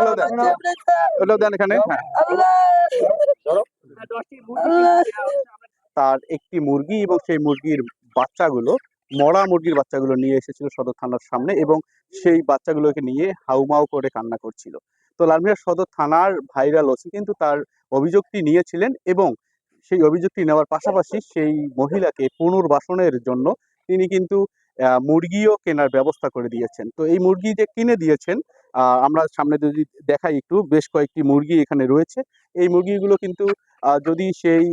ওগুলো দেন। এখানে। হ্যাঁ। তার একটি মুরগি এবং সেই মুরগির বাচ্চাগুলো মরা মুরগির বাচ্চাগুলো নিয়ে এসেছিল সদর থানার সামনে এবং সেই বাচ্চাগুলোকে নিয়ে হাউমাউ করে কান্না করছিল। তো লালমিয়া সদর থানার ভাইরাল ওসি কিন্তু তার অভিযোগটি নিয়েছিলেন এবং সেই অভিযোগটি নেওয়ার পাশাপাশি সেই মহিলাকে পুনর্বাসনের জন্য তিনি কিন্তু মুরগিও কেনার ব্যবস্থা করে দিয়েছেন। তো এই মুরগি যে কিনে দিয়েছেন আমরা সামনে যদি দেখাই একটু, বেশ কয়েকটি মুরগি এখানে রয়েছে। এই মুরগিগুলো কিন্তু যদি সেই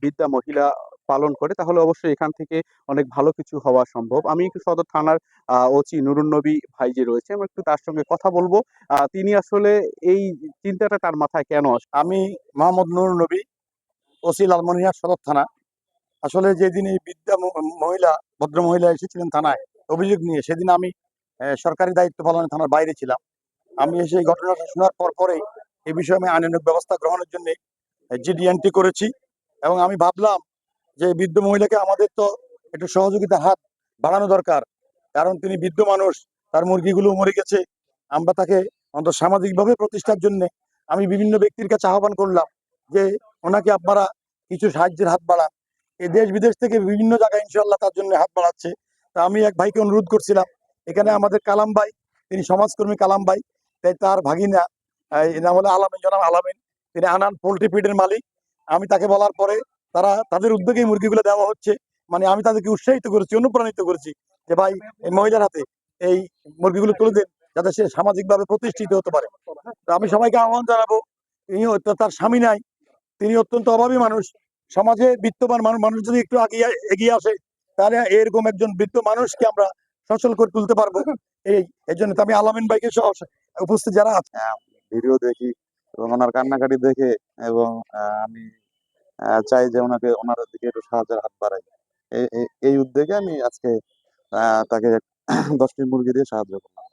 বৃদ্ধা মহিলা পালন করে, তাহলে অবশ্যই এখান থেকে অনেক ভালো কিছু হওয়া সম্ভব। আমি একটু সদর থানার ওসি নুরুন নবী ভাই যে রয়েছে, আমি একটু তার সঙ্গে কথা বলব। তিনি আসলে এই চিন্তাটা তার মাথায় কেন আসে? আমি মোহাম্মদ নুর নবী, ওসি লালমনিয়া সদর থানা। আসলে যেদিন এই বিদ্যা মহিলা ভদ্র মহিলা এসেছিলেন থানায়, অভিযোগ নিয়ে, সেদিন আমি সরকারি দায়িত্ব পালনে থানার বাইরে ছিলাম। আমি এসে এই ঘটনাটা শোনার পর পরেই এই বিষয়ে আমি আইনানুগ ব্যবস্থা গ্রহণের জন্য জিডি এন্ট্রি করেছি এবং আমি ভাবলাম যে বৃদ্ধ মহিলাকে আমাদের তো একটু সহযোগিতার হাত বাড়ানো দরকার। কারণ তিনি বৃদ্ধ মানুষ, তার মুরগিগুলো মরে গেছে। আমরা তাকে অন্তত সামাজিকভাবে প্রতিষ্ঠার জন্য আমি বিভিন্ন ব্যক্তির কাছে আহ্বান করলাম যে ওনাকে আপনারা কিছু সাহায্যের হাত বাড়ান। এই দেশ বিদেশ থেকে বিভিন্ন জায়গায় ইনশাল্লাহ তার জন্য হাত বাড়াচ্ছে। তা আমি এক ভাইকে অনুরোধ করছিলাম, এখানে আমাদের কালাম ভাই, তিনি সমাজকর্মী কালাম ভাই তাই তার ভাগিনা নাম হলো আলামিন, জনাব আলামিন। তিনি আনান পোল্ট্রি ফিডের মালিক। আমি তাকে বলার পরে তারা তাদের উদ্যোগে মুরগিগুলো দেওয়া হচ্ছে। মানে আমি তাদেরকে উৎসাহিত করেছি, অনুপ্রাণিত করেছি যে ভাই, এই মহিলার হাতে এই মুরগিগুলো তুলে দেন, যাতে সে সামাজিকভাবে প্রতিষ্ঠিত হতে পারে। তো আমি সবাইকে আহ্বান জানাব তিনি তার স্বামী নাই, তিনি অত্যন্ত অভাবী মানুষ। সমাজে বিত্তবান মানুষ মানুষ যদি একটু এগিয়ে এগিয়ে আসে, তাহলে এরকম একজন বৃদ্ধ মানুষকে আমরা সচল করে তুলতে পারব। এই এর জন্য তো আমি আলামিন ভাইকে সহ উপস্থিত যারা আছে ভিডিও দেখি এবং ওনার কান্নাকাটি দেখে এবং আমি চাই যে ওনাকে ওনার দিকে একটু সাহায্যের হাত বাড়াই এই- এই- এই উদ্যোগে আমি আজকে তাকে দশটি মুরগি দিয়ে সাহায্য করলাম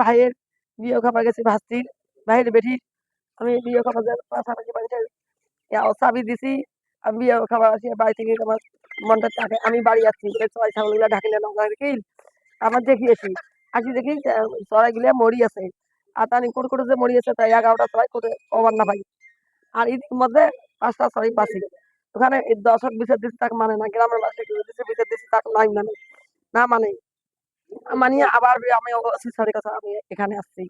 ভাইয়ের বিয়ে খাবার গেছে ভাস্তির ভাইয়ের বেটি আমি বিয়ে খাবার পাশাপাশি বাড়িতে ইয়া, চাবি দিছি আমি বিয়ে খাবার আসি বাড়ি থেকে আমার মনটা থাকে আমি বাড়ি এই সবাই ছাগলগুলা ঢাকিলে নৌকা দেখি আমার দেখিয়েছি আসি দেখি চড়াই গুলা মরি আছে। আর তানি কোট কোটে যে মরি আছে তাই এগারোটা চড়াই কোটে কবার না পাই আর এর মধ্যে পাঁচটা চড়াই পাচ্ছি ওখানে দশক বিচার দিচ্ছে তাকে মানে না গ্রামের বাসে দিচ্ছে বিচার দিচ্ছে তাকে নাই মানে না মানে। মানে আবার আমি স্যারের কাছে আমি এখানে আসছি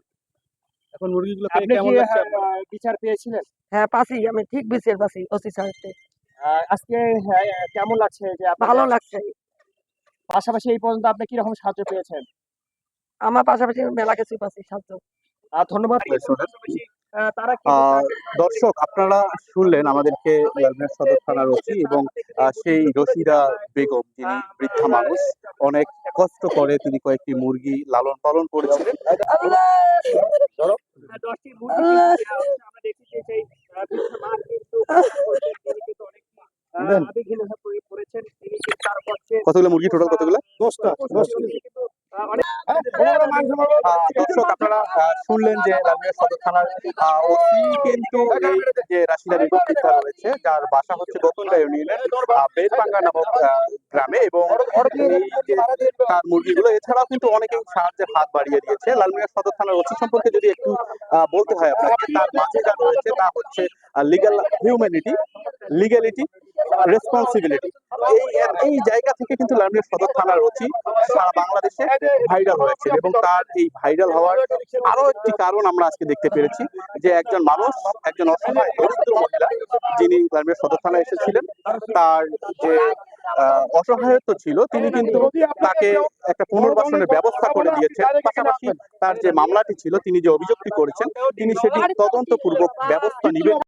এখন মুরগিগুলো কেমন লাগছে বিচার পেয়েছিলেন হ্যাঁ আমি ঠিক বিচার ওসি আজকে হ্যাঁ, কেমন লাগছে যে ভালো লাগছে। পাশাপাশি এই পর্যন্ত আপনি কি রকম সাহায্য পেয়েছেন? আমার পাশাপাশি মেলা কিছু পাচ্ছি সাহায্য। ধন্যবাদ দর্শক আপনারা শুনলেন আমাদেরকে সদর থানার ওসি এবং সেই রশিদা বেগম যিনি বৃদ্ধা মানুষ অনেক কষ্ট করে তিনি কয়েকটি মুরগি লালন পালন করেছিলেন। কতগুলো মুরগি টোটাল কতগুলো? দশটা। দশটা। আহ, দর্শক আপনারা শুনলেন যে লালমিয়া সদর থানার ওসি কিন্তু এই যে রাশিদা বেগম বৃদ্ধা রয়েছে যার বাসা হচ্ছে ইউনিয়নের নামক গ্রামে এবং তার মুরগিগুলো এছাড়াও কিন্তু অনেকেই সাহায্যের হাত বাড়িয়ে দিয়েছে। লালমিয়া সদর থানার ওসি সম্পর্কে যদি একটু বলতে হয় আপনাকে তার মাঝে যা রয়েছে তা হচ্ছে লিগাল হিউম্যানিটি লিগ্যালিটি রেসপন্সিবিলিটি এই এই জায়গা থেকে কিন্তু সদর থানার ওসি সারা বাংলাদেশে ভাইরাল হয়েছে এবং তার এই ভাইরাল হওয়ার একটি কারণ আমরা আজকে দেখতে পেরেছি যে একজন মানুষ, একজন অসহায় দরিদ্র মহিলা যিনি সদর এসেছিলেন, তার যে অসহায়ত্ব ছিল, তিনি কিন্তু তাকে একটা পুনর্বাসনের ব্যবস্থা করে দিয়েছেন। পাশাপাশি তার যে মামলাটি ছিল, তিনি যে অভিযোগটি করেছেন, তিনি সেটি তদন্তপূর্বক ব্যবস্থা নেবেন।